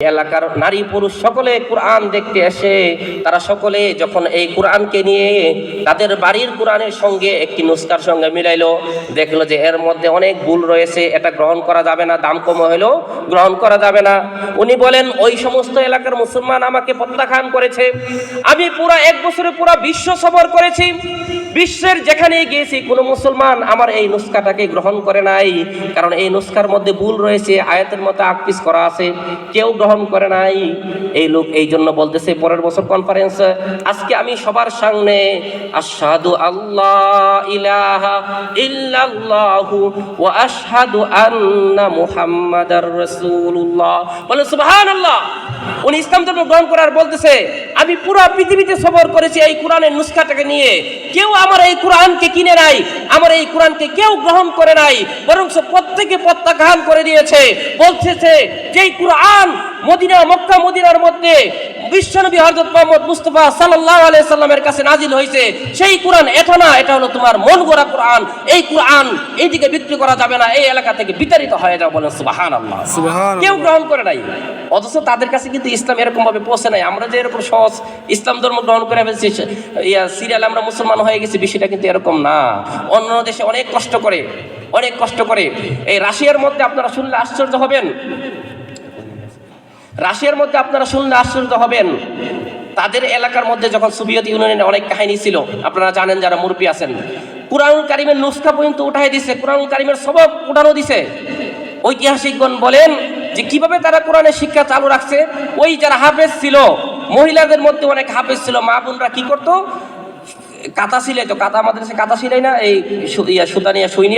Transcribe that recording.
এলাকার নারী পুরুষ সকলে কোরআন দেখতে এসে তারা সকলে যখন এই কোরআনকে নিয়ে তাদের বাড়ির কোরআনের সঙ্গে একটি নুস্কার সঙ্গে মিলাইলো, দেখল যে এর মধ্যে অনেক ভুল রয়েছে, এটা গ্রহণ করা যাবে না, দাম কম হলেও গ্রহণ করা যাবে না। উনি বলেন, ওই সমস্ত এলাকার মুসলমান আমাকে প্রত্যাখ্যান করেছে। আমি পুরা এক বছরে পুরা বিশ্ব সফর করেছি। বিশ্বের যেখানে গিয়েছি, কোনো মুসলমান আমার এই নুস্কাটাকে গ্রহণ করে নাই। কারণ এই নুস্কার মধ্যে ভুল রয়েছে, আয়াতের মতো আকপিস করা আছে। কেউ গ্রহণ করে নাই। এই লোক এই জন্য বলতেছে, পরের বছর কনফারেন্স আজকে আমি সবার সামনে আশহাদু আল্লাহ ইলাহা ইল্লাল্লাহু ওয়া আশহাদু আন্না মুহাম্মাদার রাসূলুল্লাহ। বলে, সুবহানাল্লাহ। উনি ইসলাম ধর্ম গ্রহণ করার বলতেছে আমি পুরো পৃথিবীতে সফর করেছি এই কোরআনের নুসখাটাকে নিয়ে। কেউ আমার এই কোরআনকে কিনে নাই আমার এই কোরআনকে কেউ গ্রহণ করে নাই বরং প্রত্যেকে প্রত্যাখ্যান করে দিয়েছে। বলতেছে যেই কোরআন মদিনা মক্কা মদিনার মধ্যে বিশ্বনবী হযরত মুহাম্মদ মুস্তাফা সাল্লাল্লাহু আলাইহি সাল্লামের কাছে নাজিল হয়েছে সেই কোরআন এটা না এটা হলো তোমার মন গড়া কোরআন। এই কোরআন এইদিকে বিক্রি করা যাবে না এই এলাকা থেকে বিতাড়িত হয়ে যাও বলেন সুবহানাল্লাহ। সুবহানাল্লাহ। কেউ গ্রহণ করে নাই। অথচ তাদের কাছে কিন্তু ইসলাম এরকম ভাবে পৌঁছে নাই। আমরা যে এরকম সহজ ইসলাম ধর্ম গ্রহণ করে ইয়া সিরিয়াল আমরা মুসলমান হয়ে গেছি, বিষয়টা কিন্তু এরকম না। অন্য দেশে অনেক কষ্ট করে, অনেক কষ্ট করে। এই রাশিয়ার মধ্যে আপনারা শুনলে আশ্চর্য হবেন। রাশিয়ার মধ্যে আপনারা শুনলে আশ্চর্য হবেন। তাদের এলাকার মধ্যে যখন সোভিয়েত ইউনিয়নের অনেক কাহিনী ছিল, আপনারা জানেন যারা মুরব্বী আছেন। কুরআনুল কারিমের নুসখা পর্যন্ত উঠাই দিছে, কুরআনুল কারিমের সবক উঠানো দিছে। ঐতিহাসিকগণ বলেন যে কীভাবে তারা কোরআনের শিক্ষা চালু রাখছে, ওই যারা হাফেজ ছিল মহিলাদের মধ্যে অনেক হাফেজ ছিল, মা বোনরা কি করতো? কাতা সিলাই তো কাতা আমাদের কাতা সিলাই না, এই ইয়া সুতানিয়া সৈনিয়া